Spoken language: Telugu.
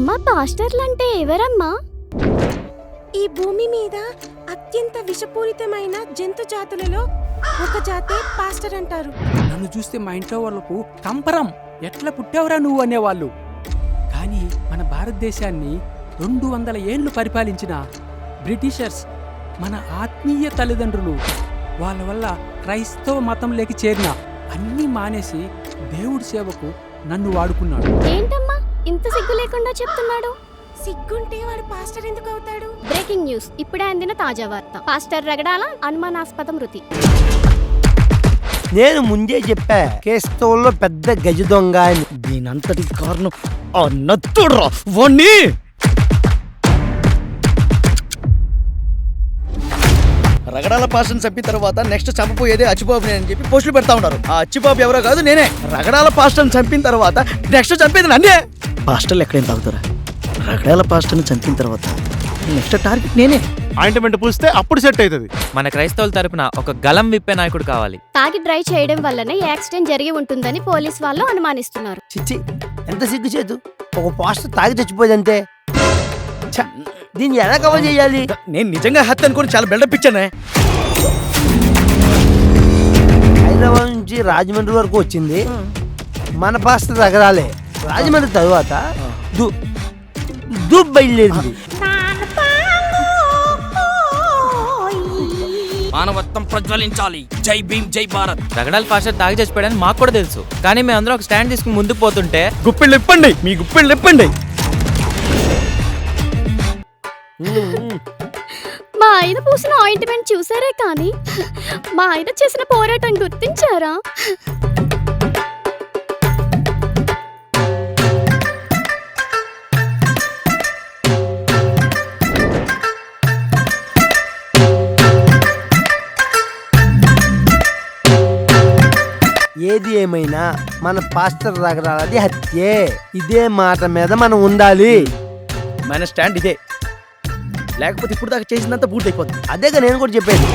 అమ్మ పాస్టర్లంటే ఎవరమ్మా? ఈ భూమి మీద అత్యంత విషపూరితమైన జంతు జాతులలో ఒక జాతే పాస్టర్ అంటారు. నన్ను చూస్తే మా ఇంట్లో వాళ్ళకు కంపరం ఎట్లా పుట్టావురా నువ్వు అనేవాళ్ళు. కానీ మన భారతదేశాన్ని రెండు వందల ఏండ్లు పరిపాలించిన బ్రిటిషర్స్ మన ఆత్మీయ తల్లిదండ్రులు వాళ్ళ వల్ల క్రైస్తవ మతంలోకి చేరిన అన్నీ మానేసి దేవుడి సేవకు నన్ను వాడుకున్నాడు. ఏంటమ్మా? ఇంత సిగ్గు లేకుండా చెప్తున్నాడు? సిగ్గుంటే వాడు పాస్టర్ ఎందుకు అవుతాడు? Breaking news. ఇప్పుడే అందిన తాజా వార్త. పాస్టర్ రగడాల అనుమానాస్పద మృతి. నేను ముందే చెప్పా క్రైస్తవుల్లో పెద్ద గజ దొంగ అని. దీనంతటి కారణం ఆ నత్తుడ్రా వాణ్ణి రగడాల పాస్టర్ని చంపిన తర్వాత నెక్స్ట్ చంపపోయేదే అచ్చిబాబు అని చెప్పి పోస్టులు పెడతా ఉన్నారు. ఆ అచ్చిబాబు ఎవరో కాదు నేనే. రగడాల పాస్టర్ని చంపిన తర్వాత నెక్స్ట్ చంపేది నన్నే. పాస్టర్లు ఎక్కడేం తాగుతారా? రగడాల పాస్టర్ని చంపిన తర్వాత నెక్స్ట్ టార్గెట్ నేనే. ఆయింట్మెంట్ పూస్తే అప్పుడు సెట్ అవుతుంది. మన క్రైస్తవుల తరపున ఒక గలం విప్పే నాయకుడు కావాలి. తాగి డ్రైవ్ చేయడం వల్లనే ఈ యాక్సిడెంట్ జరిగి ఉంటుందని పోలీస్ వాళ్ళు అనుమానిస్తున్నారు. చిచ్చి ఎంత సిగ్గు చేతు ఒక పోస్టర్ తాగి చచ్చిపోయిందంటే ఛ, దీన్ని ఎలా కవర్ చేయాలి? నేను నిజంగా హత్య అనుకుని చాలా బిల్డప్ ఇచ్చానే. హైదరాబాద్ నుంచి రాజమండ్రి వరకు వచ్చింది. మన పాస్టర్ రగరాలే రాజమండ్రి తరువాత దు దుబ్ బయలుదేరింది మానవత్వం ప్రజ్వలించాలి. జై భీమ్ జై భారత్. రగడాల పాస్టర్ తాగి చచ్చిపోయాడని మాకు కూడా తెలుసు. కానీ మేమందరం ఒక స్టాండ్ తీసుకుని ముందుకు పోతుంటే గుప్పిళ్ళు ఇప్పండి మీ గుప్పిళ్ళు ఇప్పండి. మా ఆయన పూసిన ఆయింట్మెంట్ చూసారే కానీ మా ఆయన చేసిన పోరాటం గుర్తించారా? ఏది ఏమైనా మన పాస్టర్ రగరాలది హత్యే. ఇదే మాట మీద మనం ఉండాలి. మన స్టాండ్ ఇదే. లేకపోతే ఇప్పుడు దాకా చేసిందంతా పూర్తి అయిపోతుంది అదేగా నేను కూడా చెప్పేది.